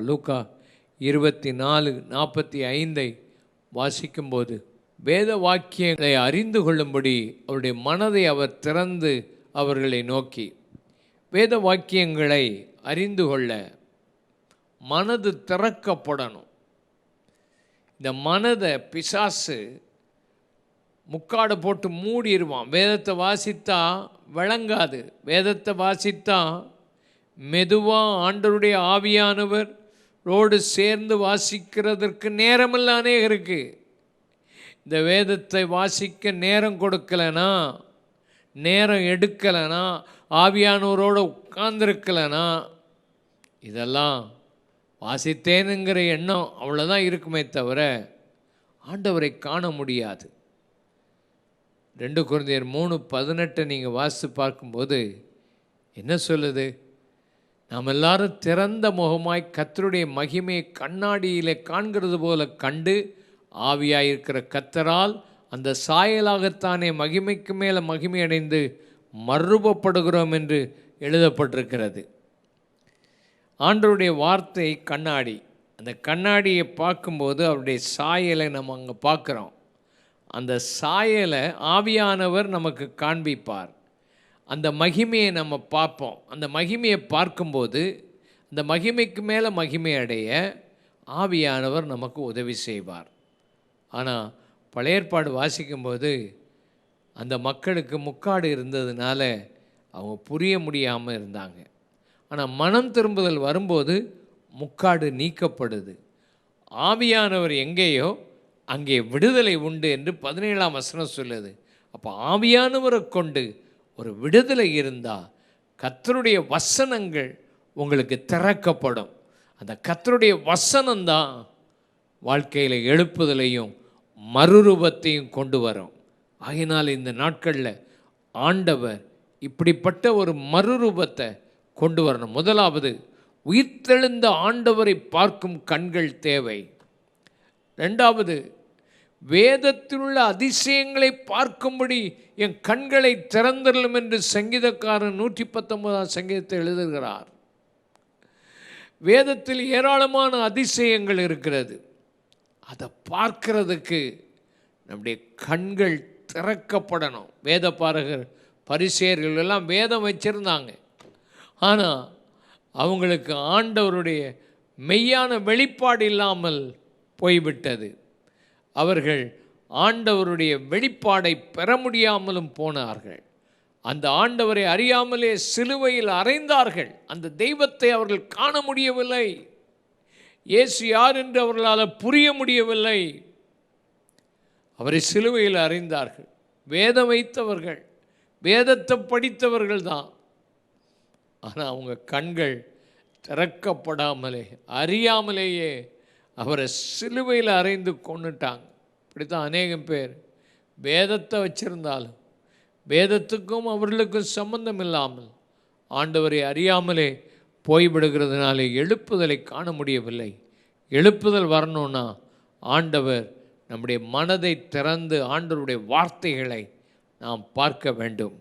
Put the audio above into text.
லூக்கா இருபத்தி நாலு நாற்பத்தி ஐந்தை வாசிக்கும்போது வேத வாக்கியங்களை அறிந்து கொள்ளும்படி அவருடைய மனதை அவர் திறந்து அவர்களை நோக்கி வேத வாக்கியங்களை அறிந்து கொள்ள மனது திறக்கப்படணும். இந்த மனதை பிசாசு முக்காடு போட்டு மூடிடுவான் வேதத்தை வாசித்தா விளங்காது. வேதத்தை வாசித்தா மெதுவாக ஆண்டருடைய ஆவியானவர் ரோடு சேர்ந்து வாசிக்கிறதற்கு நேரமில்ல அநேகருக்கு. இந்த வேதத்தை வாசிக்க நேரம் கொடுக்கலனா? நேரம் எடுக்கலைனா? ஆவியானோரோடு உட்கார்ந்துருக்கலைனா? இதெல்லாம் வாசித்தேனுங்கிற எண்ணம் அவ்வளோதான் இருக்குமே தவிர ஆண்டவரை காண முடியாது. ரெண்டு குழந்தையர் மூணு பதினெட்டை நீங்கள் வாசித்து பார்க்கும்போது என்ன சொல்லுது? நாம் எல்லாரும் திறந்த முகமாய் கத்தருடைய மகிமையை கண்ணாடியிலே காண்கிறது போல கண்டு ஆவியாயிருக்கிற கத்தரால் அந்த சாயலாகத்தானே மகிமைக்கு மேலே மகிமையடைந்து மறுபப்படுகிறோம் என்று எழுதப்பட்டிருக்கிறது. ஆண்டருடைய வார்த்தை கண்ணாடி. அந்த கண்ணாடியை பார்க்கும்போது அவருடைய சாயலை நம்ம அங்கே பார்க்குறோம். அந்த சாயலை ஆவியானவர் நமக்கு காண்பிப்பார். அந்த மகிமையை நம்ம பார்ப்போம். அந்த மகிமையை பார்க்கும்போது அந்த மகிமைக்கு மேலே மகிமை அடைய ஆவியானவர் நமக்கு உதவி செய்வார். ஆனால் பழைய ஏற்பாடு வாசிக்கும்போது அந்த மக்களுக்கு முக்காடு இருந்ததுனால அவங்க புரிய முடியாமல் இருந்தாங்க. ஆனால் மனம் திரும்புதல் வரும்போது முக்காடு நீக்கப்படுது. ஆவியானவர் எங்கேயோ அங்கே விடுதலை உண்டு என்று பதினேழாம் வசனம் சொல்லுது. அப்போ ஆவியானவரை கொண்டு ஒரு விடுதலை இருந்தால் கத்தருடைய வசனங்கள் உங்களுக்கு திறக்கப்படும். அந்த கத்தருடைய வசனம்தான் வாழ்க்கையில் எழுப்புதலையும் மறுரூபத்தையும் கொண்டு வரும். ஆகினால் இந்த நாட்களில் ஆண்டவர் இப்படிப்பட்ட ஒரு மறுரூபத்தை கொண்டு வரணும். முதலாவது உயிர்த்தெழுந்த ஆண்டவரை பார்க்கும் கண்கள் தேவை. ரெண்டாவது வேதத்திலுள்ள அதிசயங்களை பார்க்கும்படி என் கண்களை திறந்திடலும் என்று சங்கீதக்காரன் நூற்றி பத்தொன்பதாம் சங்கீதத்தை எழுதுகிறார். வேதத்தில் ஏராளமான அதிசயங்கள் இருக்கிறது. அதை பார்க்கிறதுக்கு நம்முடைய கண்கள் திறக்கப்படணும். வேத பாரகர் பரிசேர்கள் எல்லாம் வேதம் வச்சுருந்தாங்க. ஆனால் அவங்களுக்கு ஆண்டவருடைய மெய்யான வெளிப்பாடு இல்லாமல் போய்விட்டது. அவர்கள் ஆண்டவருடைய வெளிப்பாடை பெற முடியாமலும் போனார்கள். அந்த ஆண்டவரை அறியாமலே சிலுவையில் அறைந்தார்கள். அந்த தெய்வத்தை அவர்கள் காண முடியவில்லை. இயேசு யார் என்று அவர்களால் புரிய முடியவில்லை. அவரை சிலுவையில் அறிந்தார்கள். வேதம் வைத்தவர்கள் வேதத்தை படித்தவர்கள் தான். ஆனால் அவங்க கண்கள் திறக்கப்படாமலே அறியாமலேயே அவரை சிலுவையில் அறைந்து கொண்டுட்டாங்க இப்படி தான் அநேகம் பேர் வேதத்தை வச்சிருந்தாலும் வேதத்துக்கும் அவர்களுக்கும் சம்பந்தம் இல்லாமல் ஆண்டவரை அறியாமலே போய்விடுகிறதுனாலே எழுப்புதலை காண முடியவில்லை. எழுப்புதல் வரணும்னா ஆண்டவர் நம்முடைய மனதை திறந்து ஆண்டவருடைய வார்த்தைகளை நாம் பார்க்க வேண்டும்.